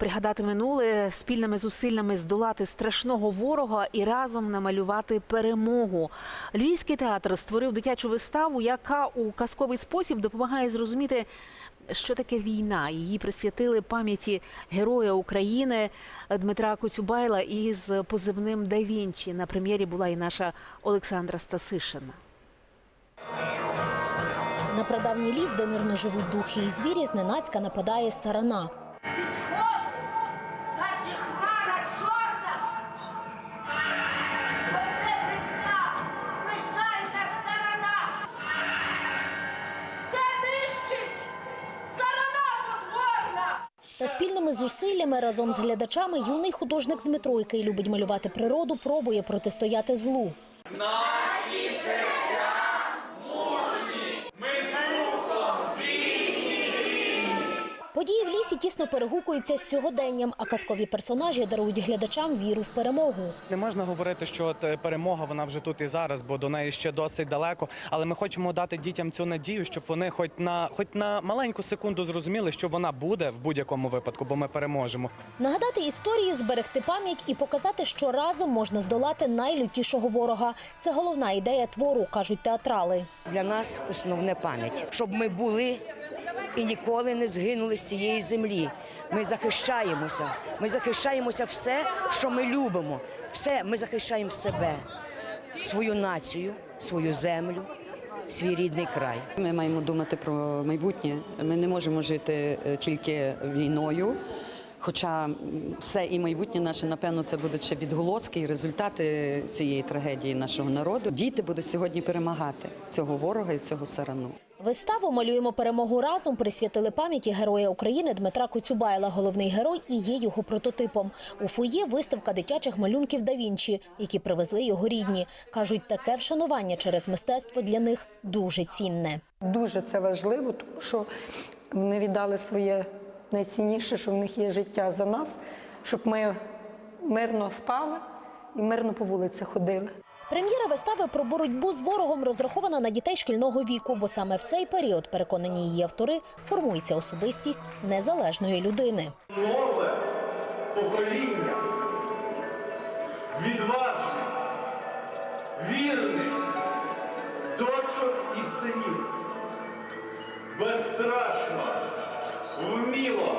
Пригадати минуле спільними зусиллями здолати страшного ворога і разом намалювати перемогу. Львівський театр створив дитячу виставу, яка у казковий спосіб допомагає зрозуміти, що таке війна. Її присвятили пам'яті героя України Дмитра Коцюбайла із позивним «Да Вінчі». На прем'єрі була і наша Олександра Стасишина. На прадавній ліс, де мирно живуть духи і звірі, зненацька нападає сарана. Та спільними зусиллями разом з глядачами юний художник Дмитро, який любить малювати природу, пробує протистояти злу. Події тісно перегукуються з сьогоденням, а казкові персонажі дарують глядачам віру в перемогу. Не можна говорити, що от е, перемога вона вже тут і зараз, бо до неї ще досить далеко. Але ми хочемо дати дітям цю надію, щоб вони хоч на хоч на маленьку секунду зрозуміли, що вона буде в будь-якому випадку, бо ми переможемо. Нагадати історію, зберегти пам'ять і показати, що разом можна здолати найлютішого ворога. Це головна ідея твору, кажуть театрали. Для нас основне пам'ять, щоб ми були і ніколи не згинули з цієї землі. Ми захищаємося. Ми захищаємося все, що ми любимо. Все ми захищаємо себе, свою націю, свою землю, свій рідний край. Ми маємо думати про майбутнє. Ми не можемо жити е, тільки війною. Хоча все і майбутнє наше, напевно, це будуть ще відголоски і результати цієї трагедії нашого народу. Діти будуть сьогодні перемагати цього ворога і цього сарану. Виставу малюємо перемогу разом. Присвятили пам'яті героя України Дмитра Коцюбайла. Головний герой і є його прототипом. У фоє виставка дитячих малюнків да Вінчі, які привезли його рідні. кажуть, таке вшанування через мистецтво для них дуже цінне. Дуже це важливо, тому що вони віддали своє найцінніше, що в них є життя за нас, щоб ми мирно спали і мирно по вулицях ходили. Прем'єра вистави про боротьбу з ворогом розрахована на дітей шкільного віку, бо саме в цей період, переконані її автори, формується особистість незалежної людини. нове покоління відважних, вірних дочок і синів, безстрашно, вміло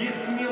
і сміливо